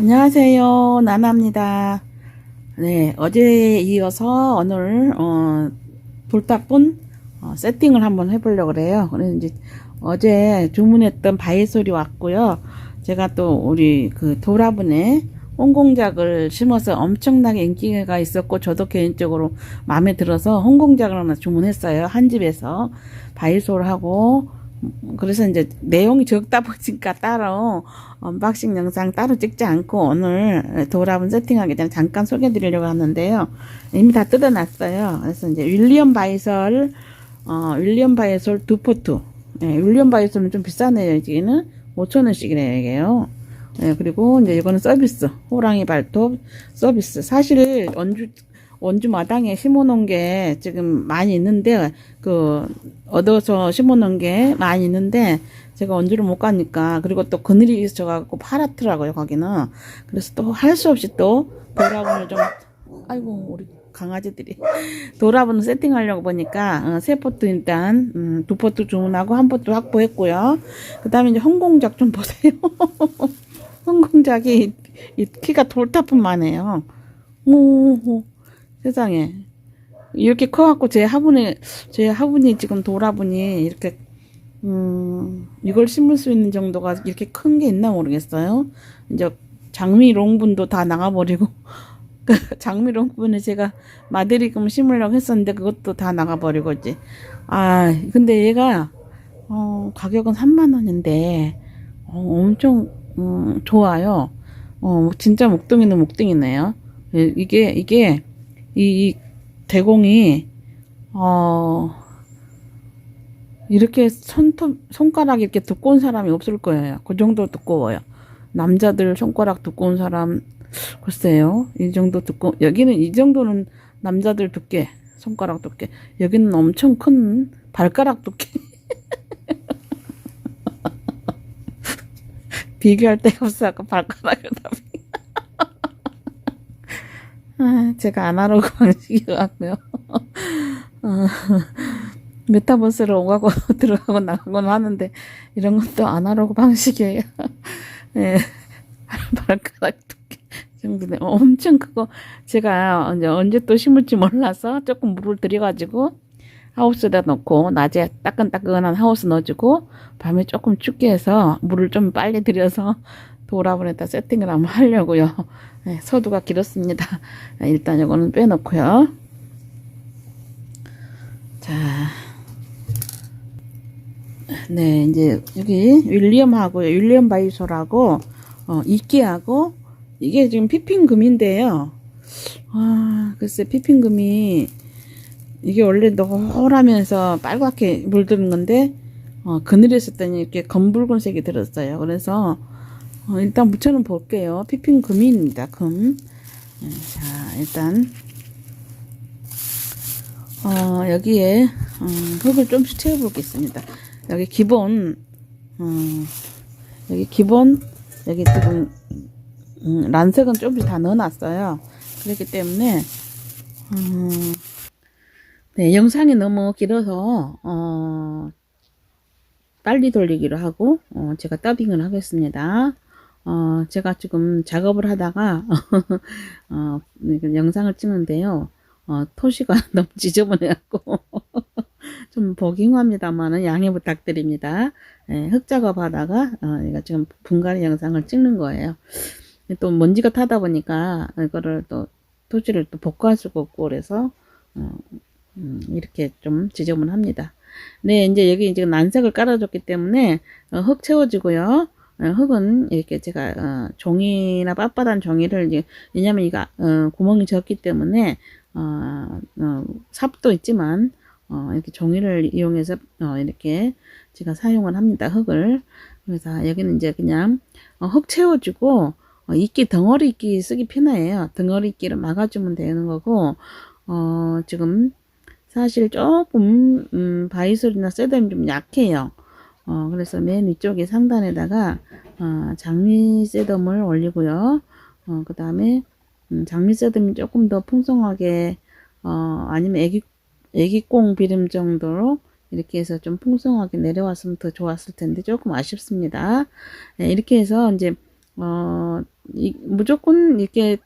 안녕하세요. 나나입니다. 네, 어제에 이어서 오늘, 어, 돌탑분, 어, 세팅을 한번 해보려고 그래요. 그래서 이제 어제 주문했던 바이솔이 왔고요. 제가 또 우리 그 도라분에 홍공작을 심어서 엄청나게 인기가 있었고, 저도 개인적으로 마음에 들어서 홍공작을 하나 주문했어요. 한 집에서. 바이솔하고, 그래서 이제 내용이 적다 보니까 따로 언박싱 영상 따로 찍지 않고 오늘 도라분 세팅하기 전에 잠깐 소개해 드리려고 하는데요. 이미 다 뜯어놨어요. 그래서 이제 윌리엄 바이설, 어, 윌리엄 바이설 두 포트. 예, 윌리엄 바이설은 좀 비싸네요. 여기는 5천원씩이네요. 이게요. 예, 그리고 이제 이거는 서비스. 호랑이 발톱 서비스. 사실 원주, 원주 마당에 심어놓은 게 지금 많이 있는데, 그, 얻어서 심어놓은 게 많이 있는데, 제가 원주를 못 가니까, 그리고 또 그늘이 있어갖고 파랗더라고요, 거기는. 그래서 또 할 수 없이 또, 도라분을 좀, 아이고, 우리 강아지들이. 도라분을 세팅하려고 보니까, 어, 세 포트 일단, 음, 두 포트 주문하고 한 포트 확보했고요. 그 다음에 이제 홍공작 좀 보세요. 홍공작이, 이 키가 돌타뿐만 해요. 오, 세상에. 이렇게 커갖고 제 화분에, 제 화분이 지금 도라분이 이렇게, 음, 이걸 심을 수 있는 정도가 이렇게 큰 게 있나 모르겠어요. 이제 장미 롱분도 다 나가버리고, 그 장미 롱분에 제가 마데리금 심으려고 했었는데 그것도 다 나가버리고 이제. 아, 근데 얘가, 어, 가격은 3만원인데, 어, 엄청, 음, 좋아요. 어, 진짜 목동이는 목동이네요. 예, 이게, 이게, 이, 이 대공이 어 이렇게 손톱 손가락 이렇게 두꺼운 사람이 없을 거예요. 그 정도 두꺼워요. 남자들 손가락 두꺼운 사람 글쎄요. 이 정도 두꺼 여기는 이 정도는 남자들 두께 손가락 두께 여기는 엄청 큰 발가락 두께 비교할 데가 없어 아까 발가락을 다 아, 제가 아날로그 방식이라고요. 어, 메타버스로 오가고 들어가고 나가곤 하는데 이런 것도 아날로그 방식이에요. 예, 발가락 두께 정도네. 엄청 크고 제가 이제 언제 또 심을지 몰라서 조금 물을 들여가지고 하우스에다 넣고 낮에 따끈따끈한 하우스 넣어주고 밤에 조금 춥게 해서 물을 좀 빨리 들여서 도라분에다 세팅을 한번 하려고요. 네, 서두가 길었습니다. 일단 이거는 빼놓고요. 자, 네 이제 여기 윌리엄하고 윌리엄 바이솔하고 어, 이끼하고 이게 지금 피핑금인데요. 아 글쎄 피핑금이 이게 원래 노랗면서 빨갛게 물드는 건데 어, 그늘에 있었더니 이렇게 검붉은색이 들었어요. 그래서 어, 일단 묻혀는 볼게요. 피핑 금입니다. 금. 네, 자, 일단 어, 여기에 어, 흙을 좀씩 채워보겠습니다. 여기 기본 어, 여기 기본 여기 지금 음, 란색은 좀씩 다 넣어놨어요. 그렇기 때문에 어, 네, 영상이 너무 길어서 어, 빨리 돌리기로 하고 어, 제가 더빙을 하겠습니다. 어, 제가 지금 작업을 하다가, 어, 영상을 찍는데요. 어, 토시가 너무 지저분해갖고, 좀 보기흉합니다만은 양해 부탁드립니다. 예, 흙 작업 하다가, 어, 지금 분갈이 영상을 찍는 거예요. 또 먼지가 타다 보니까, 이거를 또, 토지를 또 복구할 수가 없고, 그래서, 어, 음, 이렇게 좀 지저분합니다. 네, 이제 여기 이제 난색을 깔아줬기 때문에, 어, 흙 채워지고요. 어, 흙은 이렇게 제가 어, 종이나 빳빳한 종이를 이제 왜냐면 이가 어, 구멍이 적기 때문에 어, 어, 삽도 있지만 어, 이렇게 종이를 이용해서 어, 이렇게 제가 사용을 합니다 흙을. 그래서 여기는 이제 그냥 어, 흙 채워주고 어, 이끼 덩어리 이끼 쓰기 편해요. 덩어리 이끼를 막아주면 되는 거고 어, 지금 사실 조금 음, 바이솔이나 세덤이 좀 약해요 어, 그래서 맨 위쪽에 상단에다가 어, 장미 셋덤을 올리고요. 어, 그 다음에 음, 장미 셋덤이 조금 더 풍성하게 어, 아니면 애기 애기꽁 비름 정도로 이렇게 해서 좀 풍성하게 내려왔으면 더 좋았을 텐데 조금 아쉽습니다. 네, 이렇게 해서 이제 어, 이, 무조건 이렇게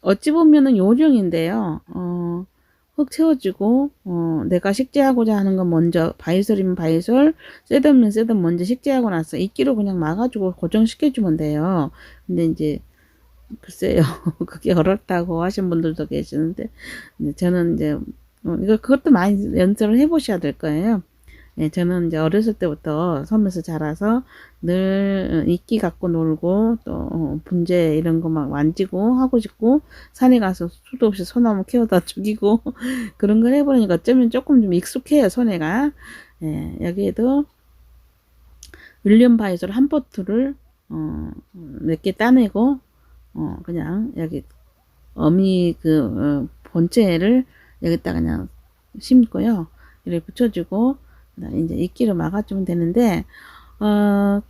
어찌 보면은 요령인데요. 어, 흙 채워주고 어, 내가 식재하고자 하는 건 먼저 바이솔이면 바이솔, 셋업이면 셋업 먼저 식재하고 나서 이끼로 그냥 막아주고 고정시켜주면 돼요. 근데 이제 글쎄요, 그게 어렵다고 하신 분들도 계시는데 저는 이제 어, 이거 그것도 많이 연습을 해보셔야 될 거예요. 예, 저는 이제 어렸을 때부터 섬에서 자라서 늘 어, 이끼 갖고 놀고 또 어, 분재 이런 거 막 만지고 하고 싶고 산에 가서 수도 없이 소나무 캐어다 죽이고 그런 걸 해보니까 어쩌면 조금 좀 익숙해요 손에가. 예, 여기에도 윌리엄 바이솔 한 포트를 어, 몇 개 따내고 어, 그냥 여기 어미 그 어, 본체를 여기다 그냥 심고요. 이렇게 붙여주고 이제 이끼를 막아주면 되는데 어,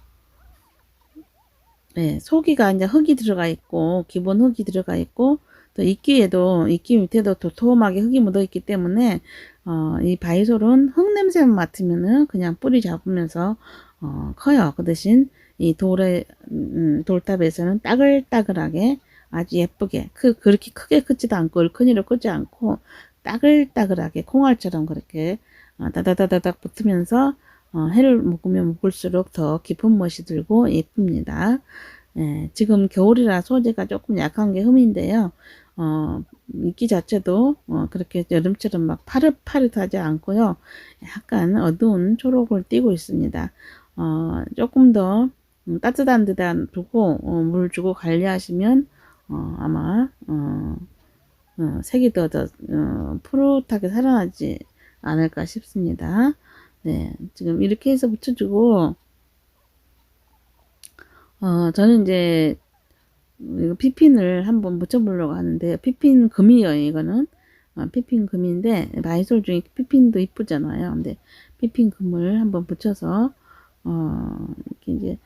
네, 속이가 이제 흙이 들어가 있고 기본 흙이 들어가 있고 또 이끼에도 이끼 밑에도 도톰하게 흙이 묻어 있기 때문에 어, 이 바이솔은 흙 냄새만 맡으면은 그냥 뿌리 잡으면서 어, 커요. 그 대신 이 돌에 음, 돌탑에서는 따글따글하게 아주 예쁘게 그 그렇게 크게 크지도 않고 얼큰이로 크지 않고 따글따글하게 콩알처럼 그렇게 어, 다다다다닥 붙으면서 어, 해를 묵으면 묵을수록 더 깊은 멋이 들고 예쁩니다. 예, 지금 겨울이라 소재가 조금 약한 게 흠인데요. 어, 이끼 자체도 어, 그렇게 여름처럼 막 파릇파릇하지 않고요. 약간 어두운 초록을 띠고 있습니다. 어, 조금 더 음, 따뜻한 데다 두고 어, 물 주고 관리하시면 어, 아마 어, 어, 색이 더, 더 어, 푸릇하게 살아나지 않을까 싶습니다. 네, 지금 이렇게 해서 붙여주고, 어, 저는 이제, 이거 피핀을 한번 붙여보려고 하는데, 피핀 금이에요, 이거는. 어, 피핀 금인데, 바이솔 중에 피핀도 이쁘잖아요. 근데, 피핀 금을 한번 붙여서, 어, 이렇게 이제,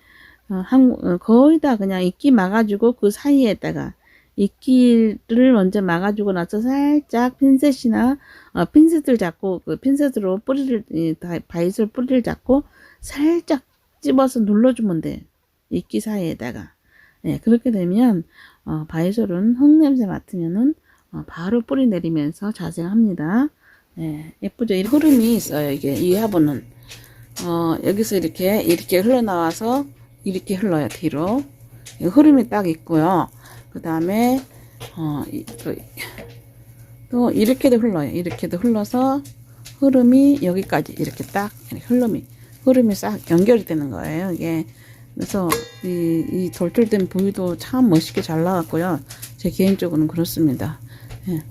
어, 한, 어, 거의 다 그냥 이끼 막아주고, 그 사이에다가, 이끼를 먼저 막아주고 나서 살짝 핀셋이나 어, 핀셋을 잡고 그 핀셋으로 뿌리를 바이솔 뿌리를 잡고 살짝 집어서 눌러주면 돼. 이끼 사이에다가. 예 그렇게 되면 어, 바이솔은 흙 냄새 맡으면은 어, 바로 뿌리 내리면서 자생합니다. 예 예쁘죠? 이 흐름이 있어요 이게. 이 화분은. 어 여기서 이렇게 이렇게 흘러나와서 이렇게 흘러요 뒤로. 이 흐름이 딱 있고요 그 다음에 어, 이- 또, 또 이렇게도 흘러요. 이렇게도 흘러서 흐름이 여기까지 이렇게 딱 흐름이 흐름이 싹 연결이 되는 거예요. 이게 그래서 이, 이 돌출된 부위도 참 멋있게 잘 나왔고요. 제 개인적으로는 그렇습니다. 예,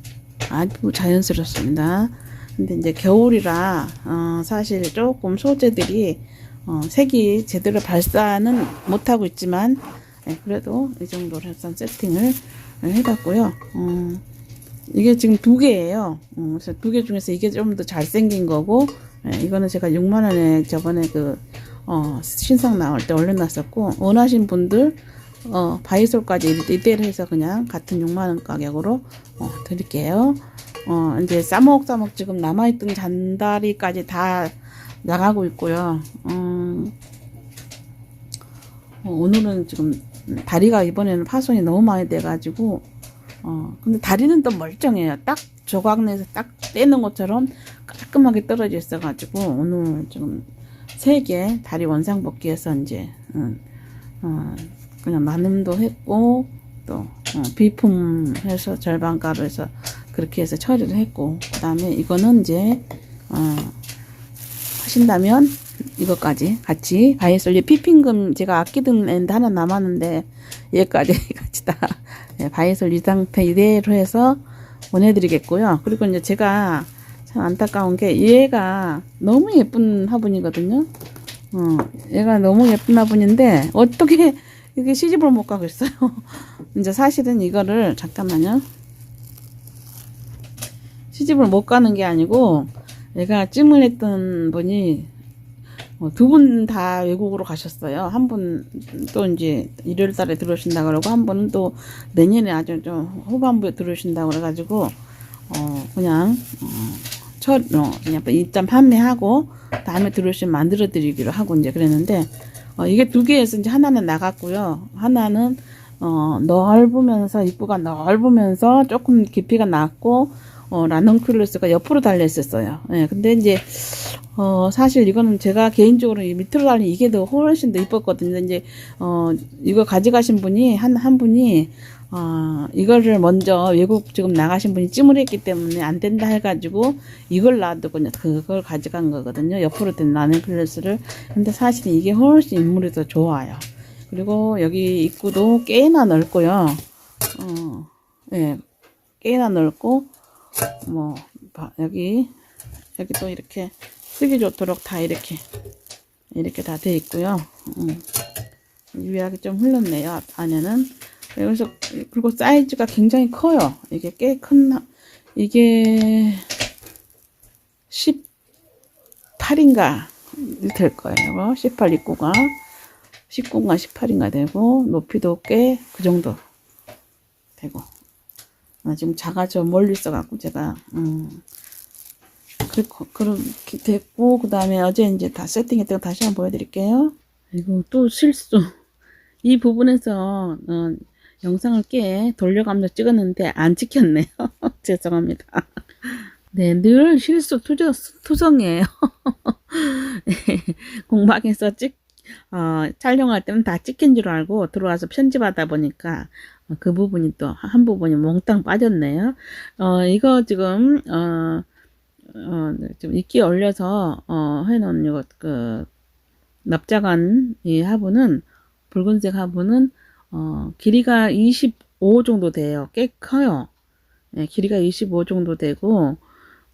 아주 자연스럽습니다. 근데 이제 겨울이라 어, 사실 조금 소재들이 어, 색이 제대로 발사는 못하고 있지만 네, 그래도 이 정도로 해서 세팅을 해봤고요. 어, 이게 지금 두 개예요. 어, 그래서 두 개 중에서 이게 좀 더 잘생긴 거고, 예, 이거는 제가 6만 원에 저번에 그 어, 신상 나올 때 올려놨었고 원하신 분들 어, 바이솔까지 이대로 해서 그냥 같은 6만 원 가격으로 어, 드릴게요. 어, 이제 싸먹싸먹 지금 남아있던 잔다리까지 다 나가고 있고요. 음, 어, 오늘은 지금 다리가 이번에는 파손이 너무 많이 돼가지고 어 근데 다리는 또 멀쩡해요. 딱 조각 내서 딱 떼는 것처럼 깔끔하게 떨어져 있어 가지고 오늘 지금 세개 다리 원상 복귀해서 이제 음, 어, 그냥 나눔도 했고 또 어, 비품 해서 절반가로 해서 그렇게 해서 처리를 했고 그 다음에 이거는 이제 어, 하신다면 이것까지 같이 바이솔리 피핑금 제가 아끼던 랜드 하나 남았는데 얘까지 같이 다 네, 바이솔 이 상태 이대로 해서 보내드리겠고요. 그리고 이제 제가 참 안타까운 게 얘가 너무 예쁜 화분이거든요. 어, 얘가 너무 예쁜 화분인데 어떻게 이게 시집을 못 가고 있어요. 이제 사실은 이거를 잠깐만요. 시집을 못 가는 게 아니고 얘가 찜을 했던 분이 어, 두 분 다 외국으로 가셨어요. 한 분 또 이제 일요일 달에 들어오신다 그러고 한 분은 또 내년에 아주 좀 후반부에 들어오신다 그래가지고 어 그냥 어, 첫 어, 그냥 일단 판매하고 다음에 들어오시면 만들어 드리기로 하고 이제 그랬는데 어, 이게 두 개에서 이제 하나는 나갔고요. 하나는 어, 넓으면서 입구가 넓으면서 조금 깊이가 낮고 어, 라넌큘러스가 옆으로 달려 있었어요. 예, 근데 이제 어, 사실 이거는 제가 개인적으로 이 밑으로 달린 이게 더 훨씬 더 이뻤거든요. 이제 어, 이거 가져가신 분이 한한 분이 어, 이거를 먼저 외국 지금 나가신 분이 찜을 했기 때문에 안 된다 해가지고 이걸 놔두고 그걸 가져간 거거든요. 옆으로 된 라넨클래스를. 근데 사실 이게 훨씬 인물이 더 좋아요. 그리고 여기 입구도 꽤나 넓고요. 어, 예, 꽤나 넓고, 뭐, 봐, 여기, 여기 또 이렇게 쓰기 좋도록 다 이렇게, 이렇게 다 돼 있고요. 음. 유약이 좀 흘렀네요. 앞- 안에는. 그래서 그리고 사이즈가 굉장히 커요. 이게 꽤 큰 이게 18인가 될 거예요. 18 입구가 19인가 18인가 되고 높이도 꽤 그 정도 되고 아, 지금 저 멀리 있어갖고 제가 음 그렇고 그렇게 됐고 그 다음에 어제 이제 다 세팅했다고 다시 한번 보여드릴게요. 이거 또 실수. 이 부분에서 어, 영상을 꽤 돌려가면서 찍었는데 안 찍혔네요. 죄송합니다. 네, 늘 실수 투정, 투성이에요. 공방에서 찍, 어, 촬영할 때는 다 찍힌 줄 알고 들어와서 편집하다 보니까 어, 그 부분이 또 한 부분이 몽땅 빠졌네요. 어, 이거 지금, 어, 어, 좀 이끼 올려서, 어, 해놓은 이거, 그, 납작한 이 화분은, 붉은색 화분은, 어, 길이가 25 정도 돼요. 꽤 커요. 예, 길이가 25 정도 되고,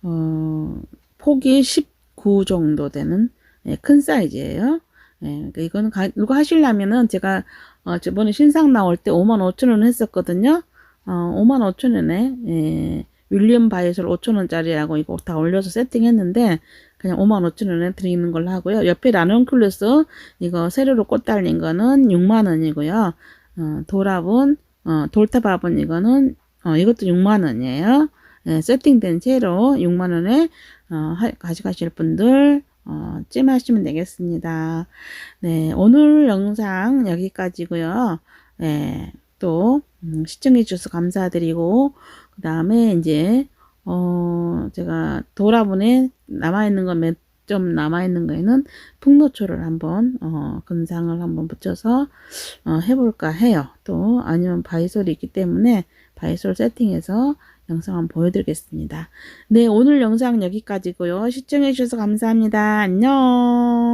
어, 폭이 19 정도 되는, 예, 큰 사이즈예요. 예, 그러니까 이거는 가, 이거 하시려면은 제가, 어, 저번에 신상 나올 때 5만 5천 원 했었거든요. 어, 5만 5천 원에, 예, 윌리엄 바이솔 5천 원짜리하고 이거 다 올려서 세팅했는데, 그냥 5만 5천 원에 드리는 걸로 하고요. 옆에 라논클루스, 이거 세로로 꽃 달린 거는 6만 원이고요. 어, 도랍은, 어, 돌탑밥은 이거는, 어, 이것도 6만 원이에요. 예, 세팅된 채로 6만 원에, 어, 하- 가져가실 분들, 어, 찜하시면 되겠습니다. 네, 오늘 영상 여기까지고요. 예, 또, 음, 시청해 주셔서 감사드리고, 그 다음에 이제, 어, 제가 도라분에 남아있는 거몇 점 남아있는 거에는 풍노초를 한번, 어, 근상을 한번 붙여서, 어, 해볼까 해요. 또, 아니면 바이솔이 있기 때문에 바이솔 세팅해서 영상 한번 보여드리겠습니다. 네, 오늘 영상 여기까지고요. 시청해주셔서 감사합니다. 안녕.